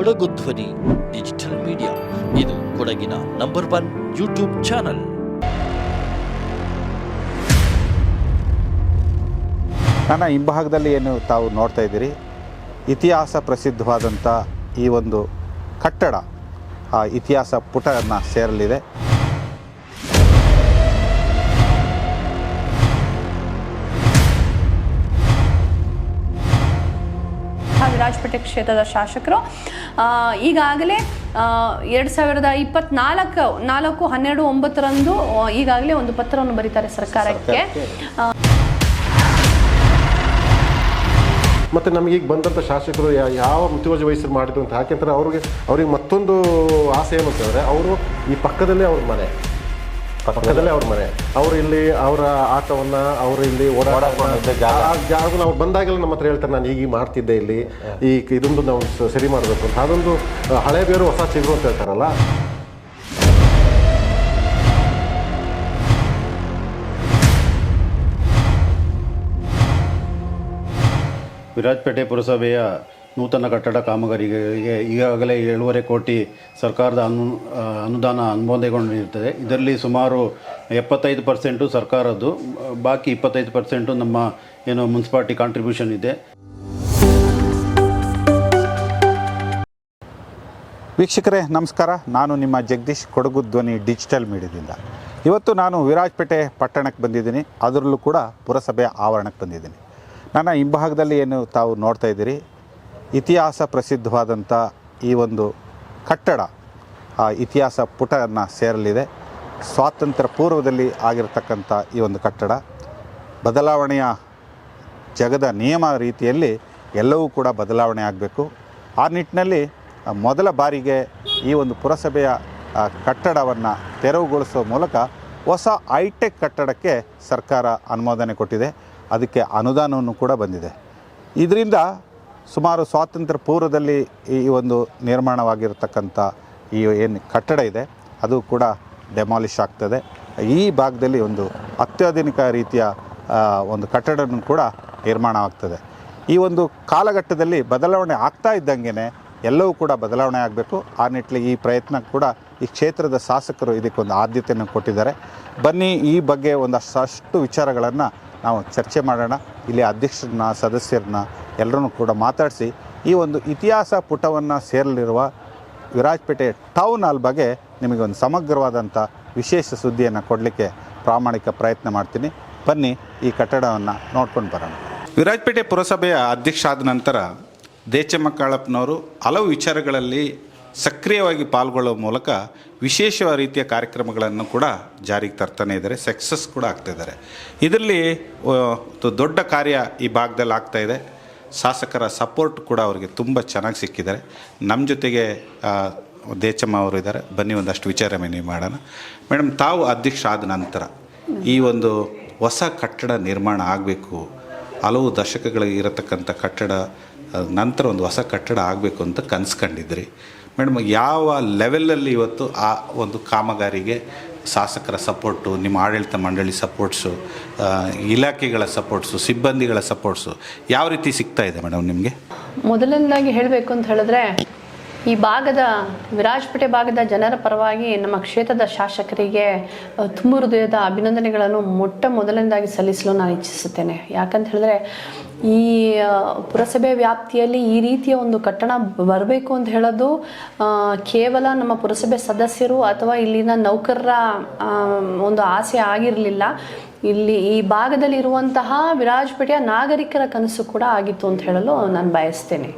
ಕೊಡಗು ಧ್ವನಿ, digital media. ಇದು ಕೊಡಗಿನ ನಂಬರ್ ಒನ್ ಯೂಟ್ಯೂಬ್ ಚಾನಲ್. ನನ್ನ ಹಿಂಭಾಗದಲ್ಲಿ ಏನು ತಾವು ನೋಡ್ತಾ ಇದ್ದೀರಿ? ಇತಿಹಾಸ ಪ್ರಸಿದ್ಧವಾದಂಥ ಈ ಒಂದು ಕಟ್ಟಡ, ಆ ಇತಿಹಾಸ ಪುಟವನ್ನು ಸೇರಲಿದೆ. ವಿರಾಜಪೇಟೆ ಕ್ಷೇತ್ರದ ಶಾಸಕರು. ಈಗಾಗಲೇ ಎರಡು ಸಾವಿರದ ಇಪ್ಪತ್ನಾಲ್ಕು ನಾಲ್ಕು ಹನ್ನೆರಡು ಒಂಬತ್ತರಂದು ಈಗಾಗಲೇ ಒಂದು ಪತ್ರವನ್ನು ಬರೀತಾರೆ ಸರ್ಕಾರಕ್ಕೆ. ಮತ್ತು ನಮಗೆ ಈಗ ಬಂದಂಥ ಶಾಸಕರು ಯಾವ ಮುತುವರ್ಜಿ ವಹಿಸಿ ಮಾಡಿದ್ರು ಅಂತ ಯಾಕೆಂದ್ರೆ ಅವ್ರಿಗೆ ಅವ್ರಿಗೆ ಮತ್ತೊಂದು ಆಸೆ ಏನು ಅಂತಂದರೆ ಅವರು ಈ ಪಕ್ಕದಲ್ಲೇ ಅವ್ರ ಮನೆ. ಪಕ್ಕದಲ್ಲೇ ಅವ್ರ ಮನೆ. ಅವ್ರು ಇಲ್ಲಿ ಅವರ ಆಟವನ್ನ ಅವರು ಇಲ್ಲಿ ಓಡಾಡ್ಕೊಂಡಿದ್ದ ಜಾಗ. ನಾವು ಅವ್ರು ಬಂದಾಗೆಲ್ಲ ನಮ್ಮ ಹತ್ರ ಹೇಳ್ತಾರೆ ನಾನು ಈಗ ಮಾಡ್ತಿದ್ದೆ ಇಲ್ಲಿ. ಈ ಇದೊಂದು ನಾವು ಸರಿ ಮಾಡಬೇಕು. ಅಂತ. ಅದೊಂದು ಹಳೆ ಬೇರು ಹೊಸ ಚಿಗುರು ಅಂತ ಹೇಳ್ತಾರಲ್ಲ. ವಿರಾಜಪೇಟೆ ಪುರಸಭೆಯ ನೂತನ ಕಟ್ಟಡ ಕಾಮಗಾರಿಗಳಿಗೆ ಈಗಾಗಲೇ ಏಳುವರೆ ಕೋಟಿ ಸರ್ಕಾರದ ಅನು ಅನುದಾನ ಅನುಮೋದನೆಗೊಂಡಿರ್ತದೆ ಇದರಲ್ಲಿ ಸುಮಾರು ಎಪ್ಪತ್ತೈದು ಪರ್ಸೆಂಟು ಸರ್ಕಾರದ್ದು, ಬಾಕಿ ಇಪ್ಪತ್ತೈದು ಪರ್ಸೆಂಟು ನಮ್ಮ ಏನು ಮುನ್ಸಿಪಾಲ್ಟಿ ಕಾಂಟ್ರಿಬ್ಯೂಷನ್ ಇದೆ. ವೀಕ್ಷಕರೇ, ನಮಸ್ಕಾರ. ನಾನು ನಿಮ್ಮ ಜಗದೀಶ್ ಕೊಡಗು ಧ್ವನಿ ಡಿಜಿಟಲ್ ಮೀಡಿಯಾದಿಂದ. ಇವತ್ತು ನಾನು ವಿರಾಜಪೇಟೆ ಪಟ್ಟಣಕ್ಕೆ ಬಂದಿದ್ದೀನಿ. ಅದರಲ್ಲೂ ಕೂಡ ಪುರಸಭೆ ಆವರಣಕ್ಕೆ ಬಂದಿದ್ದೀನಿ. ನನ್ನ ಹಿಂಭಾಗದಲ್ಲಿ ಏನು ತಾವು ನೋಡ್ತಾ ಇದ್ದೀರಿ ಇತಿಹಾಸ ಪ್ರಸಿದ್ಧವಾದಂಥ ಈ ಒಂದು ಕಟ್ಟಡ ಆ ಇತಿಹಾಸ ಪುಟವನ್ನು ಸೇರಲಿದೆ. ಸ್ವಾತಂತ್ರ್ಯ ಪೂರ್ವದಲ್ಲಿ ಆಗಿರತಕ್ಕಂಥ ಈ ಒಂದು ಕಟ್ಟಡ ಬದಲಾವಣೆಯ ಜಗದ ನಿಯಮ ರೀತಿಯಲ್ಲಿ ಎಲ್ಲವೂ ಕೂಡ ಬದಲಾವಣೆ ಆಗಬೇಕು. ಆ ನಿಟ್ಟಿನಲ್ಲಿ ಮೊದಲ ಬಾರಿಗೆ ಈ ಒಂದು ಪುರಸಭೆಯ ಕಟ್ಟಡವನ್ನು ತೆರವುಗೊಳಿಸುವ ಮೂಲಕ ಹೊಸ ಐಟೆಕ್ ಕಟ್ಟಡಕ್ಕೆ ಸರ್ಕಾರ ಅನುಮೋದನೆ ಕೊಟ್ಟಿದೆ. ಅದಕ್ಕೆ ಅನುದಾನವನ್ನು ಕೂಡ ಬಂದಿದೆ. ಇದರಿಂದ ಸುಮಾರು ಸ್ವಾತಂತ್ರ್ಯ ಪೂರ್ವದಲ್ಲಿ ಈ ಒಂದು ನಿರ್ಮಾಣವಾಗಿರತಕ್ಕಂಥ ಈ ಏನು ಕಟ್ಟಡ ಇದೆ, ಅದು ಕೂಡ ಡೆಮಾಲಿಷ್ ಆಗ್ತದೆ. ಈ ಭಾಗದಲ್ಲಿ ಒಂದು ಅತ್ಯಾಧುನಿಕ ರೀತಿಯ ಒಂದು ಕಟ್ಟಡನೂ ಕೂಡ ನಿರ್ಮಾಣ ಆಗ್ತದೆ. ಈ ಒಂದು ಕಾಲಘಟ್ಟದಲ್ಲಿ ಬದಲಾವಣೆ ಆಗ್ತಾ ಇದ್ದಂಗೆ ಎಲ್ಲವೂ ಕೂಡ ಬದಲಾವಣೆ ಆಗಬೇಕು. ಆ ನಿಟ್ಟಿನಲ್ಲಿ ಈ ಪ್ರಯತ್ನ ಕೂಡ ಈ ಕ್ಷೇತ್ರದ ಶಾಸಕರು ಇದಕ್ಕೊಂದು ಆದ್ಯತೆಯನ್ನು ಕೊಟ್ಟಿದ್ದಾರೆ. ಬನ್ನಿ ಈ ಬಗ್ಗೆ ಒಂದಷ್ಟು ವಿಚಾರಗಳನ್ನು ನಾವು ಚರ್ಚೆ ಮಾಡೋಣ, ಇಲ್ಲಿ ಅಧ್ಯಕ್ಷರನ್ನ, ಸದಸ್ಯರನ್ನ ಎಲ್ಲರನ್ನೂ ಕೂಡ ಮಾತಾಡಿಸಿ ಈ ಒಂದು ಇತಿಹಾಸ ಪುಟವನ್ನು ಸೇರಲಿರುವ ವಿರಾಜಪೇಟೆ ಟೌನ್ ಹಾಲ್ ಬಗ್ಗೆ ನಿಮಗೆ ಒಂದು ಸಮಗ್ರವಾದಂಥ ವಿಶೇಷ ಸುದ್ದಿಯನ್ನು ಕೊಡಲಿಕ್ಕೆ ಪ್ರಾಮಾಣಿಕ ಪ್ರಯತ್ನ ಮಾಡ್ತೀನಿ. ಬನ್ನಿ ಈ ಕಟ್ಟಡವನ್ನು ನೋಡ್ಕೊಂಡು ಬರೋಣ. ವಿರಾಜಪೇಟೆ ಪುರಸಭೆಯ ಅಧ್ಯಕ್ಷ ಆದ ನಂತರ ದೇಚಮ್ಮ ಕಾಳಪ್ಪನವರು ಹಲವು ವಿಚಾರಗಳಲ್ಲಿ ಸಕ್ರಿಯವಾಗಿ ಪಾಲ್ಗೊಳ್ಳುವ ಮೂಲಕ ವಿಶೇಷ ರೀತಿಯ ಕಾರ್ಯಕ್ರಮಗಳನ್ನು ಕೂಡ ಜಾರಿಗೆ ತರ್ತಾನೆ ಇದ್ದಾರೆ ಸಕ್ಸಸ್ ಕೂಡ ಆಗ್ತಾಯಿದ್ದಾರೆ ಇದರಲ್ಲಿ ದೊಡ್ಡ ಕಾರ್ಯ ಈ ಭಾಗದಲ್ಲಿ ಆಗ್ತಾ ಇದೆ. ಶಾಸಕರ ಸಪೋರ್ಟ್ ಕೂಡ ಅವರಿಗೆ ತುಂಬ ಚೆನ್ನಾಗಿ ಸಿಕ್ಕಿದ್ದಾರೆ. ನಮ್ಮ ಜೊತೆಗೆ ದೇಚಮ್ಮ ಅವರು ಇದ್ದಾರೆ. ಬನ್ನಿ ಒಂದಷ್ಟು ವಿಚಾರ ವಿನಿಮಯ ಮಾಡೋಣ. ಮೇಡಮ್ ತಾವು ಅಧ್ಯಕ್ಷ ಆದ ನಂತರ ಈ ಒಂದು ಹೊಸ ಕಟ್ಟಡ ನಿರ್ಮಾಣ ಆಗಬೇಕು. ಹಲವು ದಶಕಗಳಿಗೆ ಇರತಕ್ಕಂಥ ಕಟ್ಟಡ ನಂತರ ಒಂದು ಹೊಸ ಕಟ್ಟಡ ಆಗಬೇಕು ಅಂತ ಕನ್ಸ್ಕೊಂಡಿದ್ರಿ. ಮೇಡಮ್, ಯಾವ ಲೆವೆಲಲ್ಲಿ ಇವತ್ತು ಆ ಒಂದು ಕಾಮಗಾರಿಗೆ ಶಾಸಕರ ಸಪೋರ್ಟು, ನಿಮ್ಮ ಆಡಳಿತ ಮಂಡಳಿ ಸಪೋರ್ಟ್ಸು ಇಲಾಖೆಗಳ ಸಪೋರ್ಟ್ಸು, ಸಿಬ್ಬಂದಿಗಳ ಸಪೋರ್ಟ್ಸು ಯಾವ ರೀತಿ ಸಿಗ್ತಾ ಇದೆ ಮೇಡಮ್ ನಿಮಗೆ? ಮೊದಲನೇದಾಗಿ ಹೇಳಬೇಕು ಅಂತ ಹೇಳಿದ್ರೆ, ಈ ಭಾಗದ, ವಿರಾಜಪೇಟೆ ಭಾಗದ ಜನರ ಪರವಾಗಿ ನಮ್ಮ ಕ್ಷೇತ್ರದ ಶಾಸಕರಿಗೆ ತುಂಬ ಹೃದಯದ ಅಭಿನಂದನೆಗಳನ್ನು ಮೊಟ್ಟ ಮೊದಲನೇದಾಗಿ ಸಲ್ಲಿಸಲು ನಾನು ಇಚ್ಛಿಸುತ್ತೇನೆ. ಯಾಕಂತ ಹೇಳಿದ್ರೆ ಈ ಪುರಸಭೆ ವ್ಯಾಪ್ತಿಯಲ್ಲಿ ಈ ರೀತಿಯ ಒಂದು ಕಟ್ಟಡ ಬರಬೇಕು ಅಂತ ಹೇಳೋದು ಕೇವಲ ನಮ್ಮ ಪುರಸಭೆ ಸದಸ್ಯರು ಅಥವಾ ಇಲ್ಲಿನ ನೌಕರರ ಒಂದು ಆಸೆ ಆಗಿರಲಿಲ್ಲ. ಇಲ್ಲಿ ಈ ಭಾಗದಲ್ಲಿ ಇರುವಂತಹ ವಿರಾಜಪೇಟೆಯ ನಾಗರಿಕರ ಕನಸು ಕೂಡ ಆಗಿತ್ತು ಅಂತ ಹೇಳಲು ನಾನು ಬಯಸ್ತೇನೆ.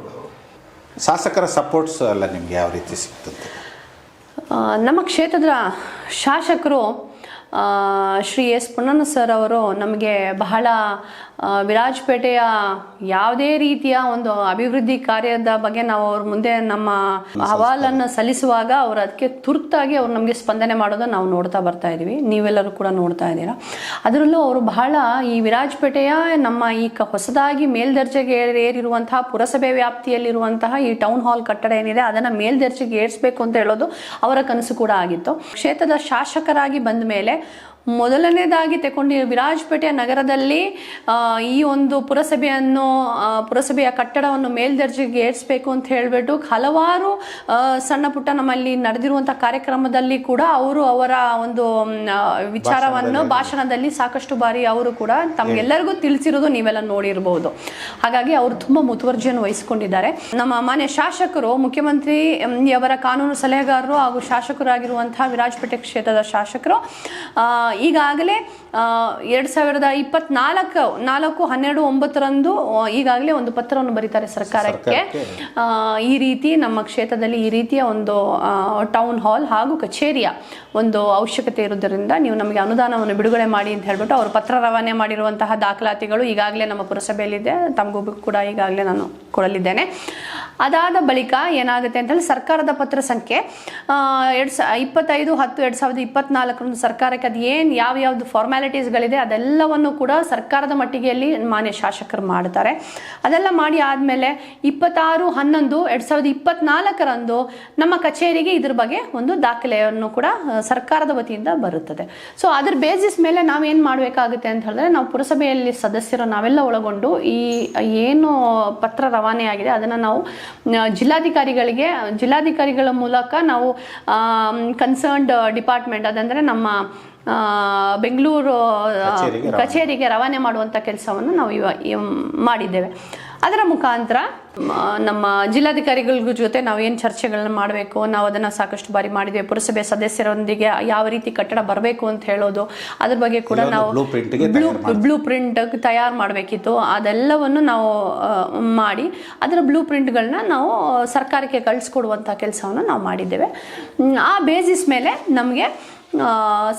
ಶಾಸಕರ ಸಪೋರ್ಟ್ಸ್ ಎಲ್ಲ ನಿಮಗೆ ಯಾವ ರೀತಿ ಸಿಗ್ತದೆ ನಮ್ಮ ಕ್ಷೇತ್ರದ ಶಾಸಕರು ಶ್ರೀ ಎಸ್ ಪುಣ್ಣನ ಸರ್ ಅವರು ನಮಗೆ ಬಹಳ ವಿರಾಜಪೇಟೆಯ ಯಾವುದೇ ರೀತಿಯ ಒಂದು ಅಭಿವೃದ್ಧಿ ಕಾರ್ಯದ ಬಗ್ಗೆ ನಾವು ಅವ್ರ ಮುಂದೆ ನಮ್ಮ ಅಹವಾಲನ್ನು ಸಲ್ಲಿಸುವಾಗ ಅವರು ಅದಕ್ಕೆ ತುರ್ತಾಗಿ ಅವ್ರು ನಮಗೆ ಸ್ಪಂದನೆ ಮಾಡೋದನ್ನು ನಾವು ನೋಡ್ತಾ ಬರ್ತಾ ಇದ್ದೀವಿ. ನೀವೆಲ್ಲರೂ ಕೂಡ ನೋಡ್ತಾ ಇದ್ದೀರಾ. ಅದರಲ್ಲೂ ಅವರು ಬಹಳ ಈ ವಿರಾಜಪೇಟೆಯ ನಮ್ಮ ಈ ಕ ಹೊಸದಾಗಿ ಮೇಲ್ದರ್ಜೆಗೆ ಏರ್- ಏರಿರುವಂತಹ ಪುರಸಭೆ ವ್ಯಾಪ್ತಿಯಲ್ಲಿರುವಂತಹ ಈ ಟೌನ್ ಹಾಲ್ ಕಟ್ಟಡ ಏನಿದೆ ಅದನ್ನು ಮೇಲ್ದರ್ಜೆಗೆ ಏರಿಸಬೇಕು ಅಂತ ಹೇಳೋದು ಅವರ ಕನಸು ಕೂಡ ಆಗಿತ್ತು. ಕ್ಷೇತ್ರದ ಶಾಸಕರಾಗಿ ಬಂದ ಮೇಲೆ ಮೊದಲನೇದಾಗಿ ತಗೊಂಡಿ ವಿರಾಜಪೇಟೆ ನಗರದಲ್ಲಿ ಈ ಒಂದು ಪುರಸಭೆಯನ್ನು ಪುರಸಭೆಯ ಕಟ್ಟಡವನ್ನು ಮೇಲ್ದರ್ಜೆಗೆ ಏರಿಸಬೇಕು ಅಂತ ಹೇಳಿಬಿಟ್ಟು ಹಲವಾರು ಸಣ್ಣ ಪುಟ್ಟ ನಮ್ಮಲ್ಲಿ ನಡೆದಿರುವಂಥ ಕಾರ್ಯಕ್ರಮದಲ್ಲಿ ಕೂಡ ಅವರು ಅವರ ಒಂದು ವಿಚಾರವನ್ನು ಭಾಷಣದಲ್ಲಿ. ಸಾಕಷ್ಟು ಬಾರಿ ಅವರು ಕೂಡ ತಮಗೆಲ್ಲರಿಗೂ ತಿಳಿಸಿರೋದು ನೀವೆಲ್ಲ ನೋಡಿರಬಹುದು ಹಾಗಾಗಿ ಅವರು ತುಂಬ ಮುತುವರ್ಜಿಯನ್ನು ವಹಿಸಿಕೊಂಡಿದ್ದಾರೆ. ನಮ್ಮ ಮಾನ್ಯ ಶಾಸಕರು ಮುಖ್ಯಮಂತ್ರಿ ಅವರ ಕಾನೂನು ಸಲಹೆಗಾರರು ಹಾಗೂ ಶಾಸಕರಾಗಿರುವಂತಹ ವಿರಾಜಪೇಟೆ ಕ್ಷೇತ್ರದ ಶಾಸಕರು ಈಗಾಗಲೇ ಎರಡು ಸಾವಿರದ ಇಪ್ಪತ್ನಾಲ್ಕು ನಾಲ್ಕು ಹನ್ನೆರಡು ಒಂಬತ್ತರಂದು ಈಗಾಗಲೇ ಒಂದು ಪತ್ರವನ್ನು ಬರೀತಾರೆ ಸರ್ಕಾರಕ್ಕೆ. ಈ ರೀತಿ ನಮ್ಮ ಕ್ಷೇತ್ರದಲ್ಲಿ ಈ ರೀತಿಯ ಒಂದು ಟೌನ್ ಹಾಲ್ ಹಾಗೂ ಕಚೇರಿಯ ಒಂದು ಅವಶ್ಯಕತೆ ಇರುವುದರಿಂದ ನೀವು ನಮಗೆ ಅನುದಾನವನ್ನು ಬಿಡುಗಡೆ ಮಾಡಿ ಅಂತ ಹೇಳ್ಬಿಟ್ಟು ಅವರು ಪತ್ರ ರವಾನೆ ಮಾಡಿರುವಂತಹ ದಾಖಲಾತಿಗಳು ಈಗಾಗಲೇ ನಮ್ಮ ಪುರಸಭೆಯಲ್ಲಿದೆ. ತಮಗೂ ಕೂಡ ಈಗಾಗಲೇ ನಾನು ಕೊಡಲಿದ್ದೇನೆ. ಅದಾದ ಬಳಿಕ ಏನಾಗುತ್ತೆ ಅಂತ ಹೇಳಿ ಸರ್ಕಾರದ ಪತ್ರ ಸಂಖ್ಯೆ ಎರಡು ಸ, ಇಪ್ಪತ್ತೈದು, ಹತ್ತು, ಎರಡು ಸಾವಿರದ ಇಪ್ಪತ್ನಾಲ್ಕರಂದು ಸರ್ಕಾರಕ್ಕೆ ಅದು ಏನು ಯಾವ ಯಾವ್ದು ಫಾರ್ಮ್ಯಾಲಿಟೀಸ್ಗಳಿದೆ ಅದೆಲ್ಲವನ್ನು ಕೂಡ ಸರ್ಕಾರದ ಮಟ್ಟಿಗೆಯಲ್ಲಿ ಮಾನ್ಯ ಶಾಸಕರು ಮಾಡ್ತಾರೆ. ಅದೆಲ್ಲ ಮಾಡಿ ಆದಮೇಲೆ ಇಪ್ಪತ್ತಾರು, ಹನ್ನೊಂದು, ಎರಡು ಸಾವಿರದ ಇಪ್ಪತ್ನಾಲ್ಕರಂದು ನಮ್ಮ ಕಚೇರಿಗೆ ಇದ್ರ ಬಗ್ಗೆ ಒಂದು ದಾಖಲೆಯನ್ನು ಕೂಡ ಸರ್ಕಾರದ ವತಿಯಿಂದ ಬರುತ್ತದೆ. ಸೊ ಅದ್ರ ಬೇಸಿಸ್ ಮೇಲೆ ನಾವೇನು ಮಾಡಬೇಕಾಗುತ್ತೆ ಅಂತ ಹೇಳಿದ್ರೆ ನಾವು ಪುರಸಭೆಯಲ್ಲಿ ಸದಸ್ಯರು ನಾವೆಲ್ಲ ಒಳಗೊಂಡು ಈ ಏನು ಪತ್ರ ರವಾನೆ ಆಗಿದೆ ಅದನ್ನು ನಾವು ಜಿಲ್ಲಾಧಿಕಾರಿಗಳಿಗೆ ಜಿಲ್ಲಾಧಿಕಾರಿಗಳ ಮೂಲಕ ನಾವು ಕನ್ಸರ್ನ್ಡ್ ಡಿಪಾರ್ಟ್ಮೆಂಟ್ ಅದಂದರೆ ನಮ್ಮ ಆ, ಬೆಂಗಳೂರು ಕಚೇರಿಗೆ ರವಾನೆ. ಮಾಡುವಂಥ ಕೆಲಸವನ್ನು ನಾವು ಇವ್ ಮಾಡಿದ್ದೇವೆ ಅದರ ಮುಖಾಂತರ ನಮ್ಮ ಜಿಲ್ಲಾಧಿಕಾರಿಗಳ ಜೊತೆ ನಾವು ಏನು ಚರ್ಚೆಗಳನ್ನ ಮಾಡಬೇಕು ನಾವು ಅದನ್ನು ಸಾಕಷ್ಟು ಬಾರಿ ಮಾಡಿದ್ದೇವೆ ಪುರಸಭೆ ಸದಸ್ಯರೊಂದಿಗೆ ಯಾವ ರೀತಿ ಕಟ್ಟಡ ಬರಬೇಕು ಅಂತ ಹೇಳೋದು ಅದ್ರ ಬಗ್ಗೆ ಕೂಡ ನಾವು ಬ್ಲೂ ಬ್ಲೂ ಪ್ರಿಂಟ್ ತಯಾರು ಮಾಡಬೇಕಿತ್ತು. ಅದೆಲ್ಲವನ್ನು ನಾವು ಮಾಡಿ ಅದರ ಬ್ಲೂ ಪ್ರಿಂಟ್ಗಳನ್ನ ನಾವು ಸರ್ಕಾರಕ್ಕೆ ಕಳಿಸ್ಕೊಡುವಂಥ ಕೆಲಸವನ್ನು ನಾವು ಮಾಡಿದ್ದೇವೆ. ಆ ಬೇಸಿಸ್ ಮೇಲೆ ನಮಗೆ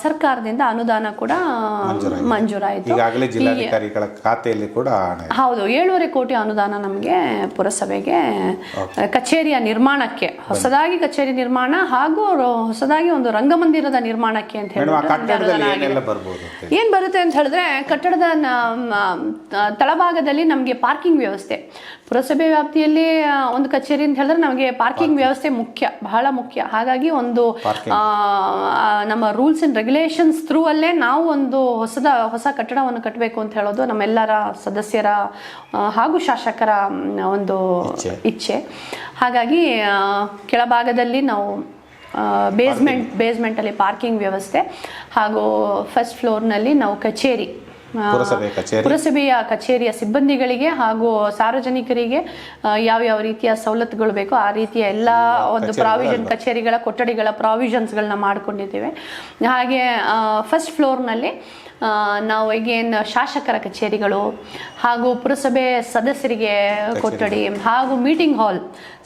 ಸರ್ಕಾರದಿಂದ ಅನುದಾನ ಕೂಡ ಮಂಜೂರಾಯಿತು. ಈಗಾಗಲೇ ಜಿಲ್ಲಾಧಿಕಾರಿಗಳ ಖಾತೆಯಲ್ಲಿ ಕೂಡ ಹೌದು ಏಳುವರೆ ಕೋಟಿ ಅನುದಾನ ನಮಗೆ ಪುರಸಭೆಗೆ ಕಚೇರಿಯ ನಿರ್ಮಾಣಕ್ಕೆ ಹೊಸದಾಗಿ ಕಚೇರಿ ನಿರ್ಮಾಣ ಹಾಗೂ ಹೊಸದಾಗಿ ಒಂದು ರಂಗಮಂದಿರದ ನಿರ್ಮಾಣಕ್ಕೆ ಅಂತ ಹೇಳಿ? ಏನ್ ಬರುತ್ತೆ ಅಂತ ಹೇಳಿದ್ರೆ ಕಟ್ಟಡದ ತಳಭಾಗದಲ್ಲಿ ನಮಗೆ ಪಾರ್ಕಿಂಗ್ ವ್ಯವಸ್ಥೆ. ಪುರಸಭೆ ವ್ಯಾಪ್ತಿಯಲ್ಲಿ ಒಂದು ಕಚೇರಿ ಅಂತ ಹೇಳಿದ್ರೆ ನಮಗೆ ಪಾರ್ಕಿಂಗ್ ವ್ಯವಸ್ಥೆ ಮುಖ್ಯ ಬಹಳ ಮುಖ್ಯ. ಹಾಗಾಗಿ ಒಂದು ನಮ್ಮ ರೂಲ್ಸ್ ಅಂಡ್ ರೆಗ್ಯುಲೇಷನ್ಸ್ ಥ್ರೂ ಅಲ್ಲೇ ನಾವು ಒಂದು ಹೊಸದ ಹೊಸ ಕಟ್ಟಡವನ್ನು ಕಟ್ಟಬೇಕು ಅಂತ ಹೇಳೋದು ನಮ್ಮೆಲ್ಲರ ಸದಸ್ಯರ ಹಾಗೂ ಶಾಸಕರ ಒಂದು ಇಚ್ಛೆ. ಹಾಗಾಗಿ ಕೆಳಭಾಗದಲ್ಲಿ ನಾವು ಬೇಸ್ಮೆಂಟ್ ಬೇಸ್ಮೆಂಟಲ್ಲಿ ಪಾರ್ಕಿಂಗ್. ವ್ಯವಸ್ಥೆ ಹಾಗೂ ಫಸ್ಟ್ ಫ್ಲೋರ್ನಲ್ಲಿ ನಾವು ಕಚೇರಿ. ಪುರಸಭೆ ಕಚೇರಿ. ಪುರಸಭೆಯ ಕಚೇರಿಯ ಸಿಬ್ಬಂದಿಗಳಿಗೆ ಹಾಗೂ ಸಾರ್ವಜನಿಕರಿಗೆ ಯಾವ ಯಾವ ರೀತಿಯ ಸವಲತ್ತುಗಳು ಬೇಕೋ ಆ ರೀತಿಯ ಎಲ್ಲ ಒಂದು ಪ್ರಾವಿಷನ್ ಕಚೇರಿಗಳ ಕೊಠಡಿಗಳ ಪ್ರಾವಿಷನ್ಸ್ಗಳನ್ನ ಮಾಡ್ಕೊಂಡಿದ್ದೇವೆ. ಹಾಗೆ ಫಸ್ಟ್ ಫ್ಲೋರ್ನಲ್ಲಿ ನಾವು ಈಗೇನ್ ಶಾಸಕರ ಕಚೇರಿಗಳು ಹಾಗೂ ಪುರಸಭೆ ಸದಸ್ಯರಿಗೆ ಕೊಠಡಿ ಹಾಗೂ ಮೀಟಿಂಗ್ ಹಾಲ್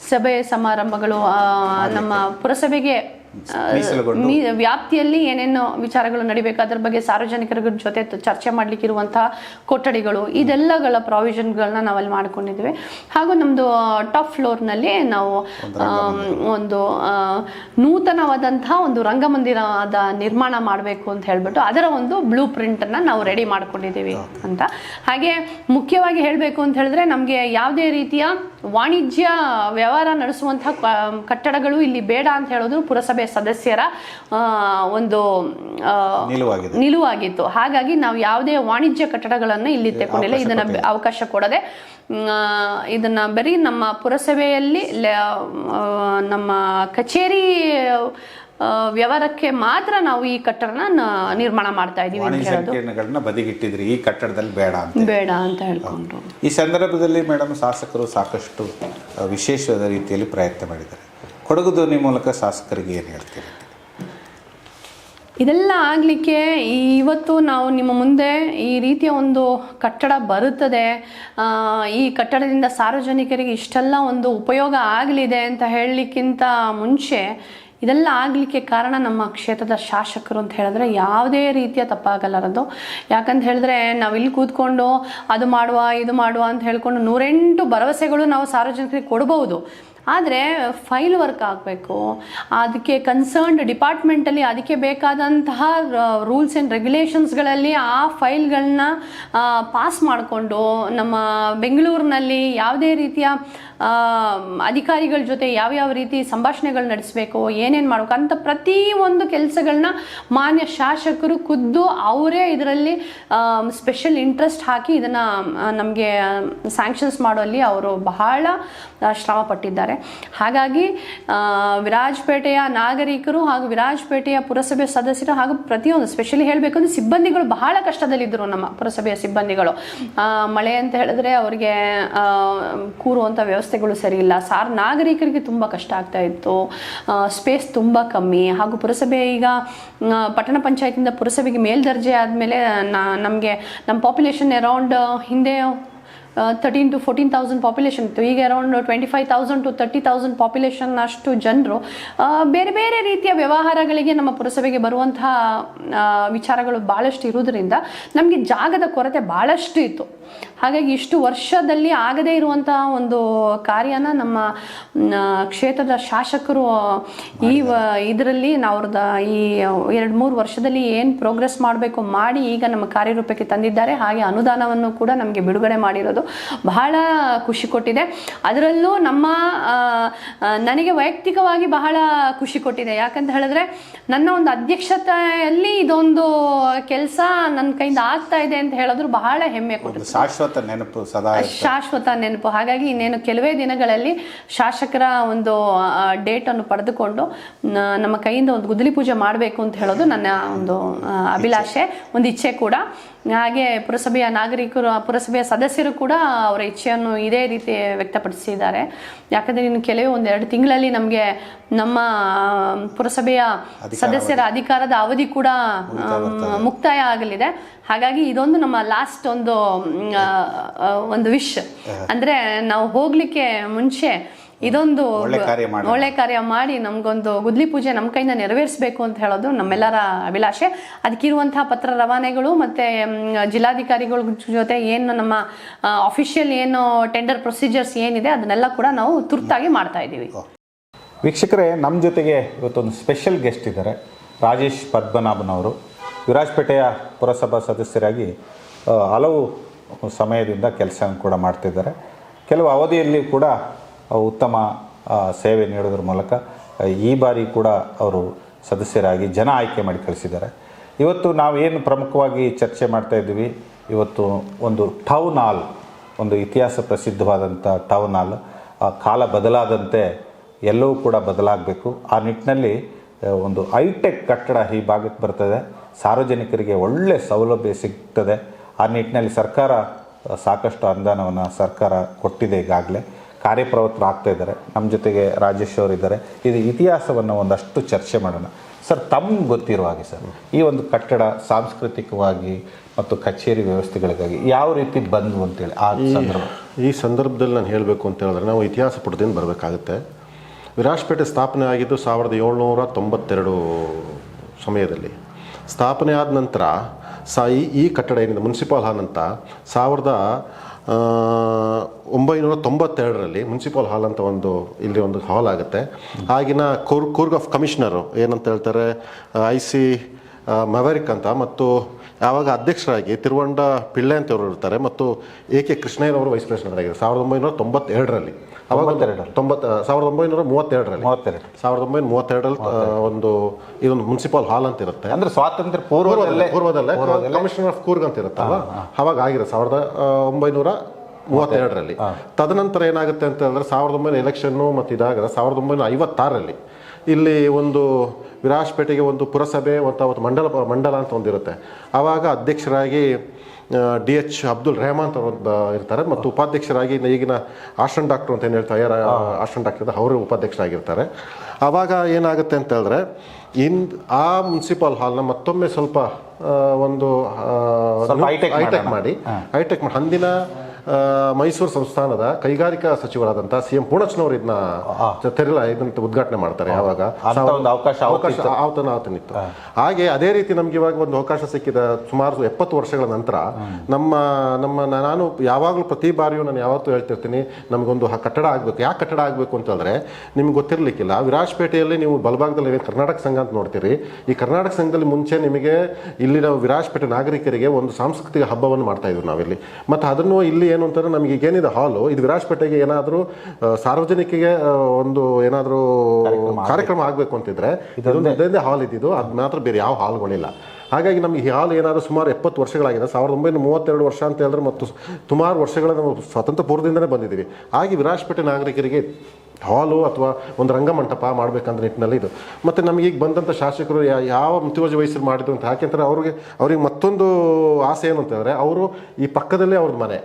ಸಭೆ ಸಮಾರಂಭಗಳು ನಮ್ಮ ಪುರಸಭೆಗೆ ಮೀ- ವ್ಯಾಪ್ತಿಯಲ್ಲಿ ಏನೇನು ವಿಚಾರಗಳು ನಡಿಬೇಕು ಅದ್ರ ಬಗ್ಗೆ ಸಾರ್ವಜನಿಕರ ಜೊತೆ ಚರ್ಚೆ ಮಾಡ್ಲಿಕ್ಕೆ ಇರುವಂತಹ ಕೊಠಡಿಗಳು ಇದೆಲ್ಲಗಳ ಪ್ರಾವಿಷನ್ಗಳನ್ನ ನಾವಲ್ಲಿ ಮಾಡ್ಕೊಂಡಿದ್ವಿ. ಹಾಗೂ ನಮ್ದು ಟಾಪ್ ಫ್ಲೋರ್ನಲ್ಲಿ ನಾವು ಆಮ್, ಒಂದು ನೂತನವಾದಂತಹ ಒಂದು ರಂಗಮಂದಿರದ ನಿರ್ಮಾಣ ಮಾಡಬೇಕು ಅಂತ ಹೇಳ್ಬಿಟ್ಟು ಅದರ ಒಂದು ಬ್ಲೂ ಪ್ರಿಂಟನ್ನು ನಾವು ರೆಡಿ ಮಾಡ್ಕೊಂಡಿದ್ದೀವಿ ಅಂತ. ಹಾಗೆ ಮುಖ್ಯವಾಗಿ ಹೇಳಬೇಕು ಅಂತ ಹೇಳಿದ್ರೆ ನಮಗೆ ಯಾವುದೇ ರೀತಿಯ ವಾಣಿಜ್ಯ ವ್ಯವಹಾರ ನಡೆಸುವಂತಹ ಕಟ್ಟಡಗಳು ಇಲ್ಲಿ ಬೇಡ ಅಂತ ಹೇಳೋದು ಪುರಸಭೆ ಸದಸ್ಯರ ಆ, ಒಂದು. ನಿಲುವಾಗಿತ್ತು. ಹಾಗಾಗಿ ನಾವು ಯಾವುದೇ ವಾಣಿಜ್ಯ ಕಟ್ಟಡಗಳನ್ನು ಇಲ್ಲಿ ತಗೊಂಡಿಲ್ಲ ಇದನ್ನ ಅವಕಾಶ ಕೊಡದೆ ಇದನ್ನ ಬರೀ ನಮ್ಮ ಪುರಸಭೆಯಲ್ಲಿ ನಮ್ಮ ಕಚೇರಿ ವ್ಯವಹಾರಕ್ಕೆ ಮಾತ್ರ ನಾವು ಈ ಕಟ್ಟಡನ ನಿರ್ಮಾಣ ಮಾಡ್ತಾ ಇದೀವಿ ಬದಿಗಿಟ್ಟಿದ್ರಿ. ಈ ಕಟ್ಟಡದಲ್ಲಿ ಬೇಡ ಅಂತ ಬೇಡ ಅಂತ ಹೇಳ್ಕೊಂಡ್ರು. ಈ ಸಂದರ್ಭದಲ್ಲಿ ಮೇಡಮ್ ಶಾಸಕರು ಸಾಕಷ್ಟು ವಿಶೇಷವಾದ ರೀತಿಯಲ್ಲಿ ಪ್ರಯತ್ನ ಮಾಡಿದ್ದಾರೆ. ಕೊಡಗು ಧ್ವನಿ ಮೂಲಕ ಶಾಸಕರಿಗೆ ಏನು ಹೇಳ್ತೀರಿ? ಇದೆಲ್ಲ ಆಗಲಿಕ್ಕೆ ಇವತ್ತು ನಾವು ನಿಮ್ಮ ಮುಂದೆ ಈ ರೀತಿಯ ಒಂದು ಕಟ್ಟಡ ಬರುತ್ತದೆ. ಈ ಕಟ್ಟಡದಿಂದ ಸಾರ್ವಜನಿಕರಿಗೆ ಇಷ್ಟೆಲ್ಲ ಒಂದು ಉಪಯೋಗ ಆಗಲಿದೆ ಅಂತ ಹೇಳಲಿಕ್ಕಿಂತ ಮುಂಚೆ ಇದೆಲ್ಲ ಆಗಲಿಕ್ಕೆ ಕಾರಣ ನಮ್ಮ ಕ್ಷೇತ್ರದ ಶಾಸಕರು ಅಂತ ಹೇಳಿದ್ರೆ ಯಾವುದೇ ರೀತಿಯ ತಪ್ಪಾಗಲಾರದು. ಯಾಕಂತ ಹೇಳಿದ್ರೆ ನಾವು ಇಲ್ಲಿ ಕೂತ್ಕೊಂಡು ಅದು ಮಾಡುವ, ಇದು ಮಾಡುವ ಅಂತ ಹೇಳ್ಕೊಂಡು ನೂರೆಂಟು ಭರವಸೆಗಳು ನಾವು ಸಾರ್ವಜನಿಕರಿಗೆ ಕೊಡ್ಬೋದು ಆದರೆ ಫೈಲ್ ವರ್ಕ್ ಆಗಬೇಕು. ಅದಕ್ಕೆ ಕನ್ಸರ್ನ್ಡ್ ಡಿಪಾರ್ಟ್ಮೆಂಟಲ್ಲಿ ಅದಕ್ಕೆ ಬೇಕಾದಂತಹ ರೂಲ್ಸ್ ಆ್ಯಂಡ್ ರೆಗ್ಯುಲೇಷನ್ಸ್ಗಳಲ್ಲಿ ಆ ಫೈಲ್ಗಳನ್ನ ಪಾಸ್ ಮಾಡಿಕೊಂಡು ನಮ್ಮ ಬೆಂಗಳೂರಿನಲ್ಲಿ ಯಾವುದೇ ರೀತಿಯ ಅಧಿಕಾರಿಗಳ ಜೊತೆ ಯಾವ್ಯಾವ ರೀತಿ ಸಂಭಾಷಣೆಗಳು ನಡೆಸಬೇಕು, ಏನೇನು ಮಾಡಬೇಕು ಅಂತ ಪ್ರತಿ ಒಂದು ಕೆಲಸಗಳನ್ನ ಮಾನ್ಯ ಶಾಸಕರು ಖುದ್ದು ಅವರೇ ಇದರಲ್ಲಿ ಸ್ಪೆಷಲ್ ಇಂಟ್ರೆಸ್ಟ್ ಹಾಕಿ ಇದನ್ನು ನಮಗೆ ಸ್ಯಾಂಕ್ಷನ್ಸ್ ಮಾಡೋಲ್ಲಿ ಅವರು ಬಹಳ ಶ್ರಮಪಟ್ಟಿದ್ದಾರೆ. ಶ್ರಮ ಪಟ್ಟಿದ್ದಾರೆ ಹಾಗಾಗಿ ವಿರಾಜ್ಪೇಟೆಯ ನಾಗರಿಕರು ಹಾಗೂ ವಿರಾಜಪೇಟೆಯ ಪುರಸಭೆ ಸದಸ್ಯರು ಹಾಗೂ ಪ್ರತಿಯೊಂದು ಸ್ಪೆಷಲಿ ಹೇಳಬೇಕಂದ್ರೆ ಸಿಬ್ಬಂದಿಗಳು ಬಹಳ ಕಷ್ಟದಲ್ಲಿದ್ದರು ನಮ್ಮ ಪುರಸಭೆಯ ಸಿಬ್ಬಂದಿಗಳು. ಮಳೆ ಅಂತ ಹೇಳಿದ್ರೆ ಅವರಿಗೆ ಕೂರುವಂಥ ವ್ಯವಸ್ಥೆಗಳು ಸರಿ ಇಲ್ಲ. ಸಾರ್ ನಾಗರಿಕರಿಗೆ ತುಂಬ ಕಷ್ಟ ಆಗ್ತಾ ಇತ್ತು. ಸ್ಪೇಸ್ ತುಂಬ ಕಮ್ಮಿ. ಹಾಗೂ ಪುರಸಭೆ ಈಗ ಪಟ್ಟಣ ಪಂಚಾಯತಿಂದ ಪುರಸಭೆಗೆ ಮೇಲ್ದರ್ಜೆ ಆದಮೇಲೆ ನಮಗೆ ನಮ್ಮ ಪಾಪ್ಯುಲೇಷನ್ ಅರೌಂಡ್ ಹಿಂದೆ thirteen to fourteen thousand population ಇತ್ತು. ಈಗ around twenty five thousand to thirty thousand population ಅಷ್ಟು ಜನರು ಬೇರೆ ಬೇರೆ ರೀತಿಯ ವ್ಯವಹಾರಗಳಿಗೆ ನಮ್ಮ ಪುರಸಭೆಗೆ ಬರುವಂತಹ ವಿಚಾರಗಳು ಭಾಳಷ್ಟು ಇರುವುದರಿಂದ ನಮಗೆ ಜಾಗದ ಕೊರತೆ ಭಾಳಷ್ಟು ಇತ್ತು. ಹಾಗಾಗಿ ಇಷ್ಟು ವರ್ಷದಲ್ಲಿ ಆಗದೇ ಇರುವಂತಹ ಒಂದು ಕಾರ್ಯನ ನಮ್ಮ ಕ್ಷೇತ್ರದ ಶಾಸಕರು ಈ ಇದರಲ್ಲಿ ಅವ್ರದ ಈ ಎರಡು ಮೂರು ವರ್ಷದಲ್ಲಿ ಏನು ಪ್ರೋಗ್ರೆಸ್ ಮಾಡಬೇಕು ಮಾಡಿ ಈಗ ನಮ್ಮ ಕಾರ್ಯರೂಪಕ್ಕೆ ತಂದಿದ್ದಾರೆ. ಹಾಗೆ ಅನುದಾನವನ್ನು ಕೂಡ ನಮಗೆ ಬಿಡುಗಡೆ ಮಾಡಿರೋದು ಬಹಳ ಖುಷಿ ಕೊಟ್ಟಿದೆ. ಅದರಲ್ಲೂ ನಮ್ಮ ನನಗೆ ವೈಯಕ್ತಿಕವಾಗಿ ಬಹಳ ಖುಷಿ ಕೊಟ್ಟಿದೆ. ಯಾಕಂತ ಹೇಳಿದ್ರೆ ನನ್ನ ಒಂದು ಅಧ್ಯಕ್ಷತೆಯಲ್ಲಿ ಇದೊಂದು ಕೆಲಸ ನನ್ನ ಕೈಯಿಂದ ಆಗ್ತಾ ಇದೆ ಅಂತ ಹೇಳಿದ್ರು ಬಹಳ ಹೆಮ್ಮೆ ಕೊಟ್ಟಿದೆ. ಶಾಶ್ವತ ನೆನಪು ಸದಾ ಶಾಶ್ವತ ನೆನಪು. ಹಾಗಾಗಿ ಇನ್ನೇನು ಕೆಲವೇ ದಿನಗಳಲ್ಲಿ ಶಾಸಕರ ಒಂದು ಡೇಟನ್ನು ಪಡೆದುಕೊಂಡು ನಮ್ಮ ಕೈಯಿಂದ ಒಂದು ಗುದ್ದಲಿ ಪೂಜೆ ಮಾಡಬೇಕು ಅಂತ ಹೇಳೋದು ನನ್ನ ಒಂದು ಅಭಿಲಾಷೆ, ಒಂದು ಇಚ್ಛೆ ಕೂಡ. ಹಾಗೆ ಪುರಸಭೆಯ ನಾಗರಿಕರು ಪುರಸಭೆಯ ಸದಸ್ಯರು ಕೂಡ ಅವರ ಇಚ್ಛೆಯನ್ನು ಇದೇ ರೀತಿ ವ್ಯಕ್ತಪಡಿಸಿದ್ದಾರೆ. ಯಾಕಂದರೆ ಇನ್ನು ಕೆಲವೇ ಒಂದೆರಡು ತಿಂಗಳಲ್ಲಿ ನಮಗೆ ನಮ್ಮ ಪುರಸಭೆಯ ಸದಸ್ಯರ ಅಧಿಕಾರದ ಅವಧಿ ಕೂಡ ಮುಕ್ತಾಯ ಆಗಲಿದೆ. ಹಾಗಾಗಿ ಇದೊಂದು ನಮ್ಮ ಲಾಸ್ಟ್ ಒಂದು ಒಂದು ವಿಶ್ ಅಂದ್ರೆ ನಾವು ಹೋಗಲಿಕ್ಕೆ ಮುಂಚೆ ಇದೊಂದು ಒಳ್ಳೆ ಕಾರ್ಯ ಮಾಡೋಣ. ಒಳ್ಳೆ ಕಾರ್ಯ ಮಾಡಿ ನಮ್ಗೊಂದು ಗುದ್ಲಿ ಪೂಜೆ ನಮ್ಮ ಕೈಯಿಂದ ನೆರವೇರಿಸಬೇಕು ಅಂತ ಹೇಳೋದು ನಮ್ಮೆಲ್ಲರ ಅಭಿಲಾಷೆ. ಅದಕ್ಕಿರುವಂತಹ ಪತ್ರ ರವಾನೆಗಳು ಮತ್ತೆ ಜಿಲ್ಲಾಧಿಕಾರಿಗಳ ಜೊತೆ ಏನು ನಮ್ಮ ಅಫಿಷಿಯಲ್ ಏನು ಟೆಂಡರ್ ಪ್ರೊಸೀಜರ್ಸ್ ಏನಿದೆ ಅದನ್ನೆಲ್ಲ ಕೂಡ ನಾವು ತುರ್ತಾಗಿ ಮಾಡ್ತಾ ಇದ್ದೀವಿ. ವೀಕ್ಷಕರೇ ನಮ್ಮ ಜೊತೆಗೆ ಇವತ್ತೊಂದು ಸ್ಪೆಷಲ್ ಗೆಸ್ಟ್ ಇದ್ದಾರೆ. ರಾಜೇಶ್ ಪದ್ಮನಾಭನವರು. ವಿರಾಜಪೇಟೆಯ ಪುರಸಭಾ ಸದಸ್ಯರಾಗಿ ಹಲವು ಸಮಯದಿಂದ ಕೆಲಸ ಕೂಡ ಮಾಡ್ತಿದ್ದಾರೆ. ಕೆಲವು ಅವಧಿಯಲ್ಲಿ ಕೂಡ ಉತ್ತಮ ಸೇವೆ ನೀಡೋದ್ರ ಮೂಲಕ ಈ ಬಾರಿ ಕೂಡ ಅವರು ಸದಸ್ಯರಾಗಿ ಜನ ಆಯ್ಕೆ ಮಾಡಿ ಕಳಿಸಿದ್ದಾರೆ. ಇವತ್ತು ನಾವೇನು ಪ್ರಮುಖವಾಗಿ ಚರ್ಚೆ ಮಾಡ್ತಾ ಇದ್ದೀವಿ, ಇವತ್ತು ಒಂದು ಟೌನ್ ಹಾಲ್ ಒಂದು ಇತಿಹಾಸ ಪ್ರಸಿದ್ಧವಾದಂಥ ಟೌನ್ ಹಾಲ್ ಕಾಲ ಬದಲಾದಂತೆ ಎಲ್ಲವೂ ಕೂಡ ಬದಲಾಗಬೇಕು. ಆ ನಿಟ್ಟಿನಲ್ಲಿ ಒಂದು ಹೈಟೆಕ್ ಕಟ್ಟಡ ಈ ಭಾಗಕ್ಕೆ ಬರ್ತದೆ. ಸಾರ್ವಜನಿಕರಿಗೆ ಒಳ್ಳೆ ಸೌಲಭ್ಯ ಸಿಗ್ತದೆ. ಆ ನಿಟ್ಟಿನಲ್ಲಿ ಸರ್ಕಾರ ಸಾಕಷ್ಟು ಅನುದಾನವನ್ನು ಸರ್ಕಾರ ಕೊಟ್ಟಿದೆ ಈಗಾಗಲೇ. ಕಾರ್ಯಪ್ರವೃತ್ತರು ಆಗ್ತಾ ಇದ್ದಾರೆ. ನಮ್ಮ ಜೊತೆಗೆ ರಾಜೇಶ್ ಅವರು ಇದ್ದಾರೆ ಇದು ಇತಿಹಾಸವನ್ನು ಒಂದಷ್ಟು ಚರ್ಚೆ ಮಾಡೋಣ. ಸರ್ ತಮ್ಗೆ ಗೊತ್ತಿರುವ ಹಾಗೆ ಸರ್ ಈ ಒಂದು ಕಟ್ಟಡ ಸಾಂಸ್ಕೃತಿಕವಾಗಿ ಮತ್ತು ಕಚೇರಿ ವ್ಯವಸ್ಥೆಗಳಿಗಾಗಿ ಯಾವ ರೀತಿ ಬಂದು ಅಂತೇಳಿ ಆ ಸಂದರ್ಭ? ಈ ಸಂದರ್ಭದಲ್ಲಿ ನಾನು ಹೇಳಬೇಕು ಅಂತ ಹೇಳಿದ್ರೆ ನಾವು ಇತಿಹಾಸ ಪುಟದಿಂದ ಬರಬೇಕಾಗುತ್ತೆ. ವಿರಾಜಪೇಟೆ ಸ್ಥಾಪನೆ ಆಗಿದ್ದು ಸಾವಿರದ ಏಳ್ನೂರ ತೊಂಬತ್ತೆರಡು ಸಮಯದಲ್ಲಿ. ಸ್ಥಾಪನೆ ಆದ ನಂತರ ಸ ಈ ಈ ಕಟ್ಟಡ ಏನಿದೆ ಮುನ್ಸಿಪಾಲ್ ಹಾಲ್ ಅಂತ ಸಾವಿರದ ಒಂಬೈನೂರ ತೊಂಬತ್ತೆರಡರಲ್ಲಿ ಮುನ್ಸಿಪಲ್ ಹಾಲ್ ಅಂತ ಒಂದು ಇಲ್ಲಿ ಒಂದು ಹಾಲ್ ಆಗುತ್ತೆ. ಆಗಿನ ಕೂರ್, ಕೂರ್ಗ್ ಆಫ್ ಕಮಿಷನರು ಏನಂತ ಹೇಳ್ತಾರೆ ಐ ಸಿ ಮೆವರಿಕ್ ಅಂತ ಮತ್ತು ಯಾವಾಗ ಅಧ್ಯಕ್ಷರಾಗಿ ತಿರುವಂಡ ಪಿಳ್ಳೆ ಅಂತ ಇವರು ಇರ್ತಾರೆ ಮತ್ತು ಎ ಕೆ ಕೃಷ್ಣಯ್ಯನವರು ವೈಸ್ ಪ್ರೆಸಿಡೆಂಟ್ ಆಗಿದ್ದಾರೆ. ಸಾವಿರದ ಒಂಬೈನೂರ ತೊಂಬತ್ತೆರಡರಲ್ಲಿ ಅವಾಗ ಒಂದು- ತೊಂಬತ್ತು ಸಾವಿರದ ಒಂಬೈನೂರ ಮೂವತ್ತೆರಡರಲ್ಲಿ. ಮೂವತ್ತೆರಡು ಸಾವಿರದ ಒಂಬೈನೂರ ಮೂವತ್ತೆರಡರಲ್ಲಿ ಒಂದು ಇದೊಂದು ಮುನ್ಸಿಪಲ್ ಹಾಲ್ ಅಂತ ಇರುತ್ತೆ. ಅಂದ್ರೆ ಸ್ವಾತಂತ್ರ್ಯ ಪೂರ್ವದಲ್ಲೇ ಪೂರ್ವದಲ್ಲೇ ಕಮಿಷನರ್ ಆಫ್ ಕೂರ್ಗ್ ಅಂತ ಇರುತ್ತಲ್ಲ ಅವಾಗ ಆಗಿರೋ ಸಾವಿರದ ಒಂಬೈನೂರ ಮೂವತ್ತೆರಡರಲ್ಲಿ. ತದನಂತರ ಏನಾಗುತ್ತೆ ಅಂತ ಹೇಳಿದ್ರೆ ಸಾವಿರದ ಒಂಬೈನೂರ ಎಲೆಕ್ಷನ್ನು ಮತ್ತು ಇದಾಗದ ಸಾವಿರದ ಒಂಬೈನೂರ ಐವತ್ತಾರರಲ್ಲಿ ಇಲ್ಲಿ ಒಂದು ವಿರಾಜ್ಪೇಟೆಗೆ ಒಂದು ಪುರಸಭೆ ಮತ್ತು ಅವತ್ತು ಮಂಡಲ ಮಂಡಲ ಅಂತ ಒಂದಿರುತ್ತೆ. ಆವಾಗ ಅಧ್ಯಕ್ಷರಾಗಿ ಡಿ ಎಚ್ ಅಬ್ದುಲ್ ರೆಹಮಾನ್ ಅವರು ಇರ್ತಾರೆ. ಮತ್ತು ಉಪಾಧ್ಯಕ್ಷರಾಗಿ ಈಗಿನ ಆಶ್ರನ್ ಡಾಕ್ಟರ್ ಅಂತ ಏನು ಹೇಳ್ತಾರೆ ಯಾರು ಆಶ್ರನ್ ಡಾಕ್ಟರ್ ಅವರು ಉಪಾಧ್ಯಕ್ಷರಾಗಿರ್ತಾರೆ. ಆವಾಗ ಏನಾಗುತ್ತೆ ಅಂತ ಹೇಳಿದ್ರೆ ಇನ್ ಆ ಮುನ್ಸಿಪಲ್ ಹಾಲ್ನ ಮತ್ತೊಮ್ಮೆ ಸ್ವಲ್ಪ ಒಂದು ಹೈಟೆಕ್. ಮಾಡಿ ಹೈಟೆಕ್ ಮಾಡಿ. ಅಂದಿನ ಮೈಸೂರು ಸಂಸ್ಥಾನದ ಕೈಗಾರಿಕಾ ಸಚಿವರಾದಂತಹ ಸಿ ಎಂ ಪೂರ್ಣಚ್ನವರು ಇದನ್ನ ತೆರಲ ಇದನ್ನ ಉದ್ಘಾಟನೆ ಮಾಡ್ತಾರೆ ಯಾವಾಗ. ಅವಕಾಶ ಅವಕಾಶ ಆವತ್ತನ ಆತನಿತ್ತು ಹಾಗೆ ಅದೇ ರೀತಿ ನಮ್ಗೆ ಇವಾಗ ಒಂದು ಅವಕಾಶ ಸಿಕ್ಕಿದ ಸುಮಾರು ಎಪ್ಪತ್ತು ವರ್ಷಗಳ ನಂತರ ನಮ್ಮ ನಮ್ಮ ನಾನು ಯಾವಾಗಲೂ ಪ್ರತಿ ಬಾರಿಯೂ ನಾನು ಯಾವತ್ತೂ ಹೇಳ್ತಿರ್ತೀನಿ ನಮಗೊಂದು ಕಟ್ಟಡ ಆಗಬೇಕು. ಯಾಕೆ ಕಟ್ಟಡ ಆಗಬೇಕು ಅಂತ ಹೇಳಿದ್ರೆ ನಿಮ್ಗೆ ಗೊತ್ತಿರಲಿಕ್ಕಿಲ್ಲ. ವಿರಾಜಪೇಟೆಯಲ್ಲಿ ನೀವು ಬಲಭಾಗದಲ್ಲಿ ಏನು ಕರ್ನಾಟಕ ಸಂಘ ಅಂತ ನೋಡ್ತೀರಿ ಈ ಕರ್ನಾಟಕ ಸಂಘದಲ್ಲಿ ಮುಂಚೆ ನಿಮಗೆ ಇಲ್ಲಿನ ನಾವು ವಿರಾಜಪೇಟೆ ನಾಗರಿಕರಿಗೆ ಒಂದು ಸಾಂಸ್ಕೃತಿಕ ಹಬ್ಬವನ್ನು ಮಾಡ್ತಾ ಇದ್ವಿ ನಾವಿಲ್ಲಿ. ಮತ್ತು ಅದನ್ನು ಇಲ್ಲಿ ಏನು ಅಂತಂದ್ರೆ ನಮಗೆ ಈಗ ಏನಿದೆ ಹಾಲು ಇದು ವಿರಾಜಪೇಟೆಗೆ ಏನಾದರೂ ಸಾರ್ವಜನಿಕರಿಗೆ ಒಂದು ಏನಾದರೂ ಕಾರ್ಯಕ್ರಮ ಆಗಬೇಕು. ಅಂತಿದ್ರೆ ಇದೊಂದು. ಇದೊಂದೇ ಹಾಲ್ ಇದ್ದಿದ್ದು ಅದು ಮಾತ್ರ ಬೇರೆ ಯಾವ ಹಾಲ್ಗಳಿಲ್ಲ ಹಾಗಾಗಿ ನಮಗೆ ಈ ಹಾಲು ಏನಾದರೂ ಸುಮಾರು ಎಪ್ಪತ್ತು ವರ್ಷಗಳಾಗಿದೆ ಸಾವಿರದ ಒಂಬೈನೂರ ಮೂವತ್ತೆರಡು ವರ್ಷ ಅಂತ ಹೇಳಿದ್ರೆ ಮತ್ತು ಸುಮಾರು ವರ್ಷಗಳ ನಾವು ಸ್ವಾತಂತ್ರ್ಯ ಪೂರ್ವದಿಂದಲೇ ಬಂದಿದ್ದೀವಿ. ಹಾಗೆ ವಿರಾಜಪೇಟೆ ನಾಗರಿಕರಿಗೆ ಹಾಲು ಅಥವಾ ಒಂದು ರಂಗಮಂಟಪ ಮಾಡಬೇಕಂತ ನಿಟ್ಟಿನಲ್ಲಿ ಇದು. ಮತ್ತು ನಮಗೀಗ ಈಗ ಬಂದಂಥ ಶಾಸಕರು ಯಾವ ಮುತುವರ್ಜಿ ವಹಿಸಿ ಮಾಡಿದ್ರು ಅಂತ ಯಾಕೆಂದ್ರೆ ಅವ್ರಿಗೆ ಅವ್ರಿಗೆ ಮತ್ತೊಂದು ಆಸೆ ಏನು ಅಂತಂದರೆ ಅವರು ಈ ಪಕ್ಕದಲ್ಲೇ ಅವ್ರದ್ದು ಮನೆ.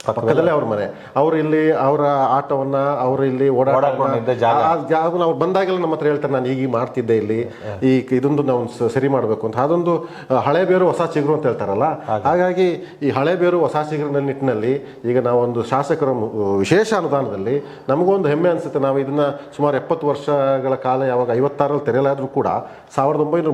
ಪಕ್ಕದಲ್ಲೇ ಅವ್ರ ಮನೆ. ಅವ್ರು ಇಲ್ಲಿ ಅವರ ಆಟವನ್ನ ಅವರು ಇಲ್ಲಿ. ಜಾಗ. ಅವ್ರು ಬಂದಾಗೆಲ್ಲ ನಮ್ಮ ಹತ್ರ ಹೇಳ್ತಾರೆ ನಾನು ಈಗ ಮಾಡ್ತಿದ್ದೆ ಇಲ್ಲಿ. ಈ ಇದೊಂದು ನಾವು ಸರಿ ಮಾಡಬೇಕು ಅಂತ. ಅದೊಂದು ಹಳೆ ಬೇರು ಹೊಸ ಚಿಗುರು ಅಂತ ಹೇಳ್ತಾರಲ್ಲ? ಹಾಗಾಗಿ ಈ ಹಳೆ ಬೇರು ಹೊಸ ಚಿಗುರಿನ ನಿಟ್ಟಿನಲ್ಲಿ ಈಗ ನಾವೊಂದು ಶಾಸಕರ ವಿಶೇಷ ಅನುದಾನದಲ್ಲಿ ನಮಗೊಂದು ಹೆಮ್ಮೆ ಅನಿಸುತ್ತೆ. ನಾವು ಇದನ್ನ ಸುಮಾರು ಎಪ್ಪತ್ತು ವರ್ಷಗಳ ಕಾಲ ಯಾವಾಗ ಐವತ್ತಾರಲ್ಲಿ ತೆರೆಯಲಾದರೂ ಕೂಡ ಸಾವಿರದ ಒಂಬೈನೂರ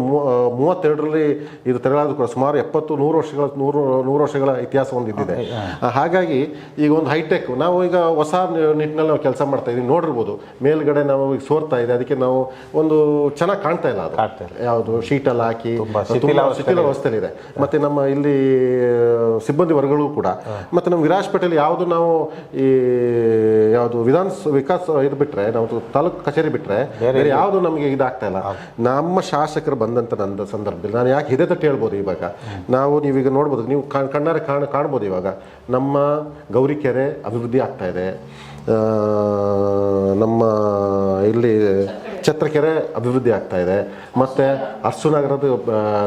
ಮೂವತ್ತೆರಡರಲ್ಲಿ ಇದು ತೆರೆಯಲಾದರೂ ಕೂಡ ಸುಮಾರು ಎಪ್ಪತ್ತು ನೂರು ವರ್ಷಗಳ ನೂರು ನೂರು ವರ್ಷಗಳ ಇತಿಹಾಸ ಹೊಂದಿದ್ದಿದೆ ಆ, ಹಾಗಾಗಿ ಈಗ ಒಂದು ಹೈಟೆಕ್ ನಾವು ಈಗ ಹೊಸ ನಿಟ್ಟಿನಲ್ಲಿ ನಾವು ಕೆಲಸ ಮಾಡ್ತಾ ಇದ್ದೀವಿ ನೋಡಿರ್ಬೋದು. ಮೇಲ್ಗಡೆ ನಾವು ಈಗ ಸೋರ್ತಾ ಇದೆ ಅದಕ್ಕೆ ನಾವು ಒಂದು ಚೆನ್ನಾಗಿ ಕಾಣ್ತಾ ಇಲ್ಲ ಅದು. ಕಾಣ್ತಾ ಇಲ್ಲ. ಯಾವುದು ಶೀಟಲ್ಲಿ ಹಾಕಿ ತುಂಬಾ ವ್ಯವಸ್ಥೆಯಲ್ಲಿದೆ ಮತ್ತು ನಮ್ಮ ಇಲ್ಲಿ ಸಿಬ್ಬಂದಿ ವರ್ಗಗಳು ಕೂಡ. ಮತ್ತೆ ನಮ್ಮ ಪಟೇಲ್ ಯಾವುದು ನಾವು ಈ ಯಾವುದು ವಿಧಾನ ವಿಕಾಸ್ ಇದು ಬಿಟ್ರೆ ನಾವು ತಾಲೂಕು ಕಚೇರಿ ಬಿಟ್ರೆ ಬೇರೆ ಯಾವುದು ನಮಗೆ ಇದಾಗ್ತಾ ಇಲ್ಲ. ನಮ್ಮ ಶಾಸಕರು ಬಂದಂತ ನನ್ನ ಸಂದರ್ಭದಲ್ಲಿ ನಾನು ಯಾಕೆ ಹಿದೆ ತಟ್ಟಿ ಹೇಳ್ಬೋದು ಇವಾಗ? ನಾವು ನೀವೀಗ ನೋಡ್ಬೋದು ನೀವು ಕಣ್- ಕಣ್ಣಾರೆ ಕಾಣ್ ಕಾಣ್ಬೋದು ಇವಾಗ. ನಮ್ಮ ಗೌರಿಕೆರೆ ಅಭಿವೃದ್ಧಿ ಆಗ್ತಾ ಇದೆ. ನಮ್ಮ ಇಲ್ಲಿ ಛತ್ರಕೆರೆ ಅಭಿವೃದ್ಧಿ ಆಗ್ತಾ ಇದೆ. ಮತ್ತೆ ಅರ್ಸು ನಗರದ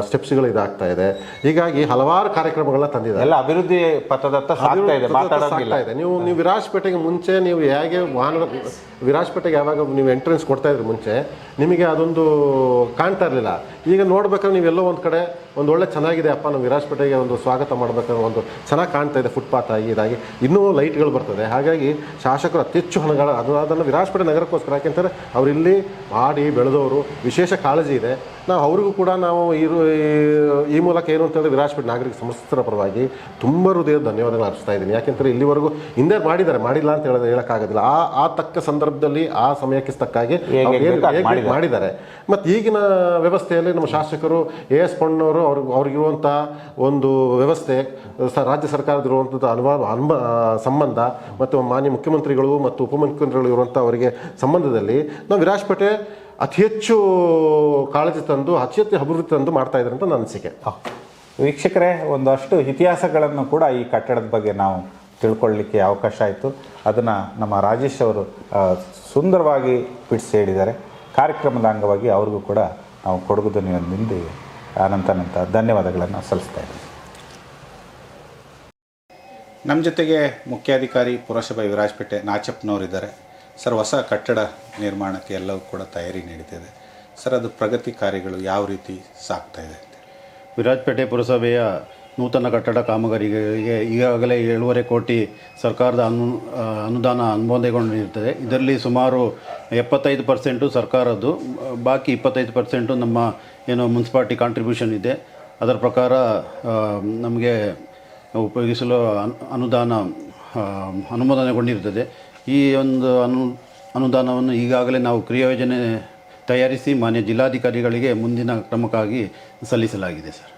ಸ್ಟೆಪ್ಸ್ಗಳು ಇದಾಗ್ತಾ ಇದೆ. ಹೀಗಾಗಿ ಹಲವಾರು ಕಾರ್ಯಕ್ರಮಗಳನ್ನ ತಂದಿದೆ ಎಲ್ಲ ಅಭಿವೃದ್ಧಿ ಪಥದತ್ತ ಸಾಗ್ತಾ ಇದೆ ಇದೆ. ನೀವು ನೀವು ವಿರಾಜಪೇಟೆಗೆ ಮುಂಚೆ ನೀವು ಹೇಗೆ ವಾಹನ ವಿರಾಜಪೇಟೆಗೆ ಯಾವಾಗ ನೀವು ಎಂಟ್ರೆನ್ಸ್ ಕೊಡ್ತಾ ಇದ್ರಿ ಮುಂಚೆ ನಿಮಗೆ ಅದೊಂದು ಕಾಣ್ತಾ ಇರಲಿಲ್ಲ. ಈಗ ನೋಡ್ಬೇಕಾದ್ರೆ ನೀವೆಲ್ಲೋ ಒಂದು ಕಡೆ ಒಂದು ಒಳ್ಳೆ ಚೆನ್ನಾಗಿದೆ ಅಪ್ಪ ನಮ್ಮ ವಿರಾಜಪೇಟೆಗೆ ಒಂದು ಸ್ವಾಗತ ಮಾಡಬೇಕಾದ್ರೆ ಒಂದು ಚೆನ್ನಾಗಿ ಕಾಣ್ತಾ ಇದೆ ಫುಟ್ಪಾತ್ ಆಗಿ ಇದಾಗಿ. ಇನ್ನೂ ಲೈಟ್ಗಳು ಬರ್ತದೆ. ಹಾಗಾಗಿ ಶಾಸಕರು ಅತಿ ಹೆಚ್ಚು ಹಣಗಳ ಅದು ಅದನ್ನು ವಿರಾಜಪೇಟೆ ನಗರಕ್ಕೋಸ್ಕರ. ಯಾಕೆಂತಾರೆ ಅವರಿಲ್ಲಿ ಇಲ್ಲಿ ಮಾಡಿ ಬೆಳೆದವರು ವಿಶೇಷ ಕಾಳಜಿ ಇದೆ. ನಾವು ಅವ್ರಿಗೂ ಕೂಡ ನಾವು ಇರು ಈ- ಈ ಮೂಲಕ ಏನು ಅಂತಂದರೆ ವಿರಾಜಪೇಟೆ ನಾಗರಿಕ ಸಂಸ್ಥರ ಪರವಾಗಿ ತುಂಬ ಹೃದಯದ ಧನ್ಯವಾದಗಳು ಅರ್ಪಿಸ್ತಾ ಇದ್ದೀನಿ. ಯಾಕೆಂದರೆ ಇಲ್ಲಿವರೆಗೂ ಹಿಂದೆ ಮಾಡಿದ್ದಾರೆ. ಮಾಡಿಲ್ಲ ಅಂತ ಹೇಳಿದ್ರೆ ಹೇಳೋಕ್ಕಾಗೋದಿಲ್ಲ. ಆ ಆ ತಕ್ಕ ಸಂದರ್ಭದಲ್ಲಿ ಆ ಸಮಯಕ್ಕೆ ತಕ್ಕಾಗಿ. ಮಾಡಿದ್ದಾರೆ. ಮತ್ತು ಈಗಿನ ವ್ಯವಸ್ಥೆಯಲ್ಲಿ ನಮ್ಮ ಶಾಸಕರು ಎ ಎಸ್ ಪಣ್ಣವರು ಅವ್ರಿಗೆ ಅವ್ರಿಗಿರುವಂಥ ಒಂದು ವ್ಯವಸ್ಥೆ ಸ ರಾಜ್ಯ ಸರ್ಕಾರದಿರುವಂಥದ್ದು ಅನುಭವ, ಅನುಭ ಸಂಬಂಧ ಮತ್ತು ಮಾನ್ಯ ಮುಖ್ಯಮಂತ್ರಿಗಳು ಮತ್ತು ಉಪಮುಖ್ಯಮಂತ್ರಿಗಳು ಇರುವಂಥ ಅವರಿಗೆ ಸಂಬಂಧದಲ್ಲಿ ನಾವು ವಿರಾಜಪೇಟೆ ಅತಿ ಹೆಚ್ಚು ಕಾಳಜಿ ತಂದು, ಅತಿ ಹೆಚ್ಚು ಅಭಿವೃದ್ಧಿ ತಂದು ಮಾಡ್ತಾ ಇದ್ದಾರೆ ಅಂತ ನನ್ನ ಅನಿಸಿಕೆ. ವೀಕ್ಷಕರೇ, ಒಂದಷ್ಟು ಇತಿಹಾಸಗಳನ್ನು ಕೂಡ ಈ ಕಟ್ಟಡದ ಬಗ್ಗೆ ನಾವು ತಿಳ್ಕೊಳ್ಳಿಕ್ಕೆ ಅವಕಾಶ ಆಯಿತು. ಅದನ್ನು ನಮ್ಮ ರಾಜೇಶ್ ಅವರು ಸುಂದರವಾಗಿ ಬಿಡಿಸಿ ಹೇಳಿದ್ದಾರೆ. ಕಾರ್ಯಕ್ರಮದ ಅಂಗವಾಗಿ ಅವ್ರಿಗೂ ಕೂಡ ನಾವು ಕೊಡಗು ಅನಂತ ಅನಂತ ಧನ್ಯವಾದಗಳನ್ನು ಸಲ್ಲಿಸ್ತಾ ಇದ್ದೀವಿ ನಮ್ಮ ಜೊತೆಗೆ ಮುಖ್ಯಾಧಿಕಾರಿ ಪುರಸಭೆ ವಿರಾಜಪೇಟೆ ನಾಚಪ್ಪನವರಿದ್ದಾರೆ. ಸರ್ ಹೊಸ ಕಟ್ಟಡ ನಿರ್ಮಾಣಕ್ಕೆ ಎಲ್ಲವೂ ಕೂಡ ತಯಾರಿ ನಡೀತಿದೆ ಸರ್ ಅದು ಪ್ರಗತಿ ಕಾರ್ಯಗಳು ಯಾವ ರೀತಿ ಸಾಗ್ತಾ ಇದೆ ಅಂತ ವಿರಾಜಪೇಟೆ ಪುರಸಭೆಯ ನೂತನ ಕಟ್ಟಡ ಕಾಮಗಾರಿಗಳಿಗೆ ಈಗಾಗಲೇ ಏಳೂವರೆ ಕೋಟಿ ಸರ್ಕಾರದ ಅನು ಅನುದಾನ ಅನುಮೋದನೆಗೊಂಡಿರ್ತದೆ ಇದರಲ್ಲಿ ಸುಮಾರು ಎಪ್ಪತ್ತೈದು ಪರ್ಸೆಂಟು ಸರ್ಕಾರದ್ದು, ಬಾಕಿ ಇಪ್ಪತ್ತೈದು ಪರ್ಸೆಂಟು ನಮ್ಮ ಏನು ಮುನ್ಸಿಪಾಲ್ಟಿ ಕಾಂಟ್ರಿಬ್ಯೂಷನ್ ಇದೆ. ಅದರ ಪ್ರಕಾರ ನಮಗೆ ಉಪಯೋಗಿಸಲು ಅನು- ಅನುದಾನ ಅನುಮೋದನೆಗೊಂಡಿರ್ತದೆ. ಈ ಒಂದು ಅನು, ಅನುದಾನವನ್ನು ಈಗಾಗಲೇ ನಾವು ಕ್ರಿಯಾಯೋಜನೆ ತಯಾರಿಸಿ ಮಾನ್ಯ ಜಿಲ್ಲಾಧಿಕಾರಿಗಳಿಗೆ ಮುಂದಿನ ಕ್ರಮಕ್ಕಾಗಿ ಸಲ್ಲಿಸಲಾಗಿದೆ ಸರ್.